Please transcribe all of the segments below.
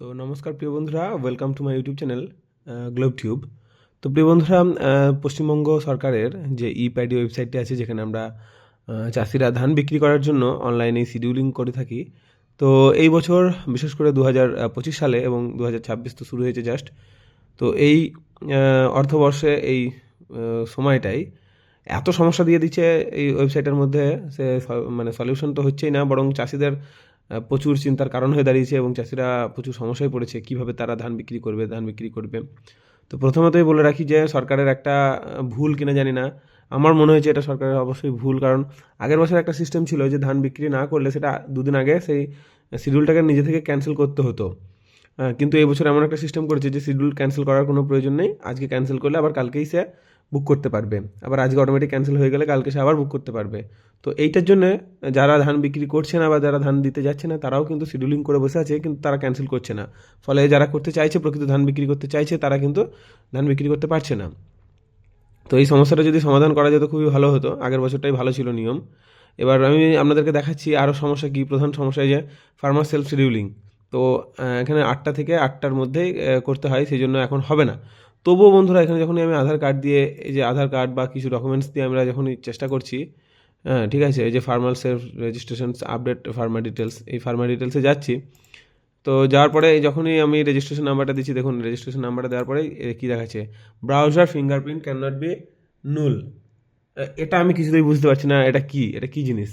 তো নমস্কার প্রিয় বন্ধুরা welcome to my YouTube channel globe tube তো প্রিয় বন্ধুরা পশ্চিমবঙ্গ সরকারের যে ই প্যাডি ওয়েবসাইটটি আছে, যেখানে আমরা চাষিরা ধান বিক্রি করার জন্য অনলাইনে শিডিউলিং করে থাকি, তো এই বছর, বিশেষ করে দু হাজার পঁচিশ সালে এবং দু হাজার ছাব্বিশ তো শুরু হয়েছে জাস্ট তো এই অর্থবর্ষে এই সময়টাই এত সমস্যা দিয়ে দিচ্ছে এই ওয়েবসাইটের মধ্যে, সে মানে সলিউশন তো হচ্ছেই না, বরং চাষিদের প্রচুর চিন্তার কারণ হয়ে দাঁড়িয়েছে এবং চাষিরা প্রচুর সমস্যায় পড়েছে। কীভাবে তারা ধান বিক্রি করবে, ধান বিক্রি করবে? তো প্রথমতই বলে রাখি যে সরকারের একটা ভুল কিনা জানি না। আমার মনে হয়েছে এটা সরকারের অবশ্যই ভুল, কারণ আগের বছর একটা সিস্টেম ছিল যে ধান বিক্রি না করলে সেটা দুদিন আগে সেই শিডিউলটাকে নিজে থেকে ক্যান্সেল করতে হতো। কিন্তু এই বছর এমন একটা সিস্টেম করেছে যে শিডিউল ক্যান্সেল করার কোনো প্রয়োজন নেই। আজকে ক্যান্সেল করলে আবার কালকেই সে বুক করতে পারবে। আবার আজকে অটোমেটিক ক্যান্সেল হয়ে গেলে কালকে সে আবার বুক করতে পারবে। তো এইটার জন্য যারা ধান বিক্রি করছে না বা যারা ধান দিতে যাচ্ছে না, তারাও কিন্তু শিডিউলিং করে বসে আছে, কিন্তু তারা ক্যান্সেল করছে না। ফলে যারা করতে চাইছে, প্রকৃত ধান বিক্রি করতে চাইছে, তারা কিন্তু ধান বিক্রি করতে পারছে না। তো এই সমস্যাটা যদি সমাধান করা যেত খুবই ভালো হতো। আগের বছরটাই ভালো ছিল নিয়ম। এবার আমি আপনাদেরকে দেখাচ্ছি আরও সমস্যা কী। প্রধান সমস্যা যে ফার্মার সেলফ শিডিউলিং তো এখানে আটটা থেকে আটটার মধ্যেই আহ, করতে হয় সেই জন্য এখন হবে না। তবুও বন্ধুরা এখানে যখনই আমি আধার কার্ড দিয়ে এই যে আধার কার্ড বা কিছু ডকুমেন্টস দিয়ে আমরা যখনই চেষ্টা করছি হ্যাঁ ঠিক আছে এই যে farmer self registration update farmer details এই ফার্মা ডিটেলসে যাচ্ছি। তো যাওয়ার পরে যখনই আমি রেজিস্ট্রেশন নাম্বারটা দিচ্ছি দেখুন রেজিস্ট্রেশন নাম্বারটা দেওয়ার পরে কী দেখাচ্ছে browser fingerprint can not be null এটা আমি কিছুতেই বুঝতে পারছি না এটা কি এটা কি জিনিস?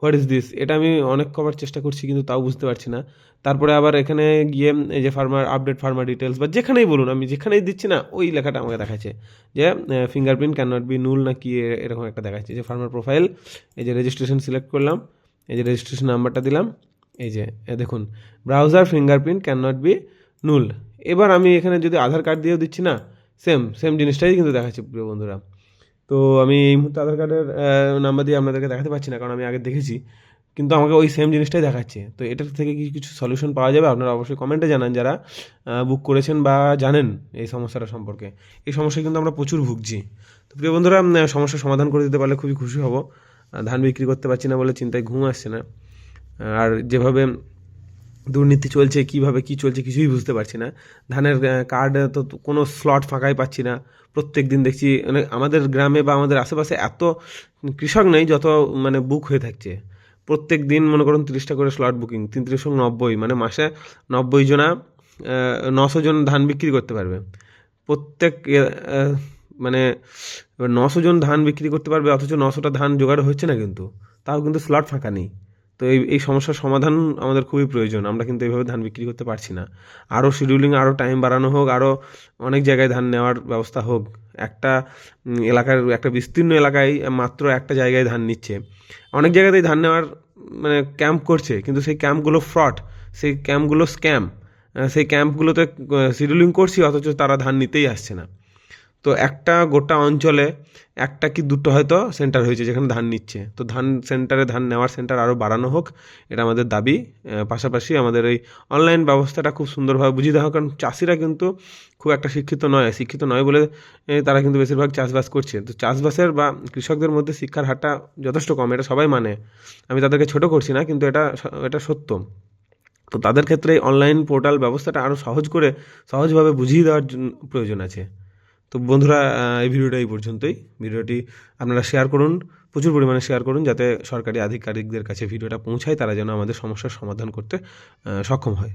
What is this? এটা আমি অনেক কবার চেষ্টা করছি, কিন্তু তাও বুঝতে পারছি না। তারপরে আবার এখানে গিয়ে এই যে ফার্মার আপডেট ফার্মার ডিটেলস বা যেখানেই বলুন, আমি যেখানেই দিচ্ছি না, ওই লেখাটা আমাকে দেখাচ্ছে যে fingerprint can not be null না কি এরকম একটা দেখাচ্ছে যে ফার্মার প্রোফাইল এই যে রেজিস্ট্রেশন সিলেক্ট করলাম, এই যে রেজিস্ট্রেশন নাম্বারটা দিলাম, এই যে দেখুন browser fingerprint can not be null এবার আমি এখানে যদি আধার কার্ড দিয়েও দিচ্ছি না সেম সেম জিনিসটাই কিন্তু দেখাচ্ছে, প্রিয় বন্ধুরা। তো আমি এই মুহূর্তে আধার কার্ডের নাম্বার দিয়ে আপনাদেরকে দেখাতে পারছি না, কারণ আমি আগে দেখেছি। কিন্তু আমাকে ওই সেম জিনিসটাই দেখাচ্ছে। তো এটার থেকে কি কিছু সলিউশন পাওয়া যাবে? আপনারা অবশ্যই কমেন্টে জানান যারা বুক করেছেন বা জানেন এই সমস্যাটা সম্পর্কে। এই সমস্যায় কিন্তু আমরা প্রচুর ভুগছি। তো প্রিয় বন্ধুরা সমস্যার সমাধান করে দিতে পারলে খুবই খুশি হব। ধান বিক্রি করতে পারছি না বলে চিন্তায় ঘুম আসছে না। আর যেভাবে দুর্নীতি চলছে, কীভাবে কি চলছে কিছুই বুঝতে পারছি না। ধানের কার্ড তো কোনো স্লট ফাঁকাই পাচ্ছি না। প্রত্যেক দিন দেখছি মানে আমাদের গ্রামে বা আমাদের আশেপাশে এত কৃষক নেই যত মানে বুক হয়ে থাকছে। প্রত্যেক দিন মনে করুন তিরিশটা করে স্লট বুকিং তিন নব্বই মানে মাসে নব্বই জনা নশো জন ধান বিক্রি করতে পারবে। প্রত্যেক মানে নশো জন ধান বিক্রি করতে পারবে, অথচ নশোটা ধান জোগাড় হচ্ছে না কিন্তু। তাও কিন্তু স্লট ফাঁকা নেই। তো এই এই সমস্যার সমাধান আমাদের খুবই প্রয়োজন। আমরা কিন্তু এইভাবে ধান বিক্রি করতে পারছি না। আরও শিডিউলিং আরও টাইম বাড়ানো হোক আরও অনেক জায়গায় ধান নেওয়ার ব্যবস্থা হোক। একটা এলাকার, একটা বিস্তীর্ণ এলাকায় মাত্র একটা জায়গায় ধান নিচ্ছে। অনেক জায়গাতেই ধান নেওয়ার মানে ক্যাম্প করছে, কিন্তু সেই ক্যাম্পগুলো ফ্রড সেই ক্যাম্পগুলো স্ক্যাম সেই ক্যাম্পগুলোতে শিডিউলিং করছি, অথচ তারা ধান নিতেই আসছে না। তো একটা গোটা অঞ্চলে একটা কি দুটো হয়তো সেন্টার হয়েছে যেখানে ধান নিচ্ছে। তো ধান সেন্টারে ধান নেওয়ার সেন্টার আরও বাড়ানো হোক, এটা আমাদের দাবি। পাশাপাশি আমাদের এই অনলাইন ব্যবস্থাটা খুব সুন্দরভাবে বুঝিয়ে দেওয়া কারণ চাষিরা কিন্তু খুব একটা শিক্ষিত নয়। শিক্ষিত নয় বলে তারা কিন্তু বেশিরভাগ চাষবাস করছে। তো চাষবাসের বা কৃষকদের মধ্যে শিক্ষার হারটা যথেষ্ট কম, এটা সবাই মানে। আমি তাদেরকে ছোট করছি না, কিন্তু এটা এটা সত্য। তো তাদের ক্ষেত্রে অনলাইন পোর্টাল ব্যবস্থাটা আরও সহজ করে, সহজভাবে বুঝিয়ে দেওয়ার প্রয়োজন আছে। তো বন্ধুরা এই ভিডিওটা এই পর্যন্তই। ভিডিওটি আপনারা শেয়ার করুন, প্রচুর পরিমাণে শেয়ার করুন, যাতে সরকারি আধিকারিকদের কাছে ভিডিওটা পৌঁছায়, তারা যেন আমাদের সমস্যার সমাধান করতে সক্ষম হয়।